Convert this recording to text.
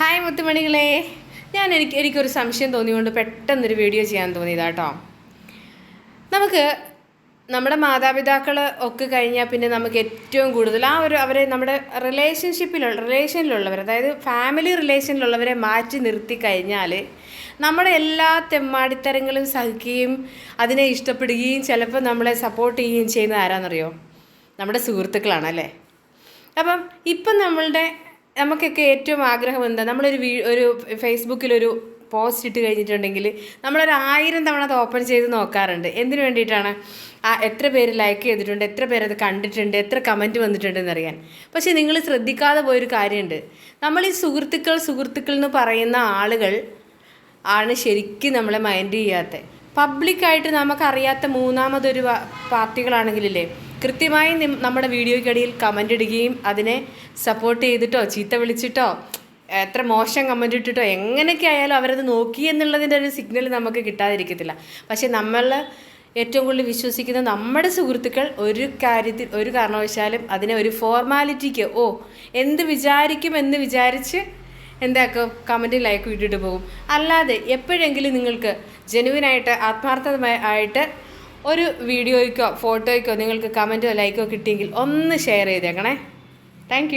Hi മുത്തുമണികളെ. ഞാൻ എനിക്ക് എനിക്കൊരു സംശയം തോന്നിയുകൊണ്ട് പെട്ടെന്നൊരു വീഡിയോ ചെയ്യാൻ തോന്നിയതാട്ടോ നമുക്ക് നമ്മുടെ മാതാപിതാക്കൾ ഒക്കെ കഴിഞ്ഞാൽ പിന്നെ നമുക്ക് ഏറ്റവും കൂടുതൽ ആ ഒരു അവരെ നമ്മുടെ റിലേഷൻഷിപ്പിലുള്ള റിലേഷനിലുള്ളവർ അതായത് ഫാമിലി റിലേഷനിലുള്ളവരെ മാറ്റി നിർത്തി കഴിഞ്ഞാൽ നമ്മുടെ എല്ലാ തെമ്മാടിത്തരങ്ങളും സഹിക്കുകയും അതിനെ ഇഷ്ടപ്പെടുകയും ചിലപ്പോൾ നമ്മളെ സപ്പോർട്ട് ചെയ്യുകയും ചെയ്യുന്ന ആരാണെന്നറിയോ നമ്മുടെ സുഹൃത്തുക്കളാണല്ലേ അപ്പം ഇപ്പം നമ്മളുടെ നമുക്കൊക്കെ ഏറ്റവും ആഗ്രഹം എന്താ നമ്മളൊരു വീ ഒരു ഫേസ്ബുക്കിലൊരു പോസ്റ്റ് ഇട്ട് കഴിഞ്ഞിട്ടുണ്ടെങ്കിൽ നമ്മളൊരു ആയിരം തവണ അത് ഓപ്പൺ ചെയ്ത് നോക്കാറുണ്ട്. എന്തിനു വേണ്ടിയിട്ടാണ്? ആ എത്ര പേര് ലൈക്ക് ചെയ്തിട്ടുണ്ട് എത്ര പേര് അത് കണ്ടിട്ടുണ്ട് എത്ര കമന്റ് വന്നിട്ടുണ്ടെന്ന് അറിയാൻ. പക്ഷേ നിങ്ങൾ ശ്രദ്ധിക്കാതെ പോയൊരു കാര്യമുണ്ട്. നമ്മൾ ഈ സുഹൃത്തുക്കൾ സുഹൃത്തുക്കൾ എന്ന് പറയുന്ന ആളുകൾ ആണ് ശരിക്കും നമ്മളെ മൈൻഡ് ചെയ്യാത്തത് പബ്ലിക്കായിട്ട് നമുക്കറിയാത്ത മൂന്നാമതൊരു പാർട്ടികളാണെങ്കിലില്ലേ കൃത്യമായി നമ്മുടെ വീഡിയോയ്ക്കിടയിൽ കമന്റ് ഇടുകയും അതിനെ സപ്പോർട്ട് ചെയ്തിട്ടോ ചീത്ത വിളിച്ചിട്ടോ എത്ര മോശം കമന്റ് ഇട്ടിട്ടോ എങ്ങനെയൊക്കെ ആയാലും അവരത് നോക്കി എന്നുള്ളതിന്റെ ഒരു സിഗ്നൽ നമുക്ക് കിട്ടാതിരിക്കത്തില്ല. പക്ഷേ നമ്മൾ ഏറ്റവും കൂടുതൽ വിശ്വസിക്കുന്ന നമ്മുടെ സുഹൃത്തുക്കൾ ഒരു കാര്യത്തിൽ ഒരു കാരണവശാലും അതിനെ ഒരു ഫോർമാലിറ്റിക്ക് ഓ എന്ത് വിചാരിക്കും എന്ന് വിചാരിച്ച് എന്താക്കും? കമന്റ് ലൈക്ക് ഇട്ടിട്ട് പോകും. അല്ലാതെ എപ്പോഴെങ്കിലും നിങ്ങൾക്ക് ജെനുവിനായിട്ട് ആത്മാർത്ഥമായി ആയിട്ട് ഒരു വീഡിയോയ്ക്കോ ഫോട്ടോയ്ക്കോ നിങ്ങൾക്ക് കമന്റോ ലൈക്കോ കിട്ടിയെങ്കിൽ ഒന്ന് ഷെയർ ചെയ്തേക്കണേ. താങ്ക്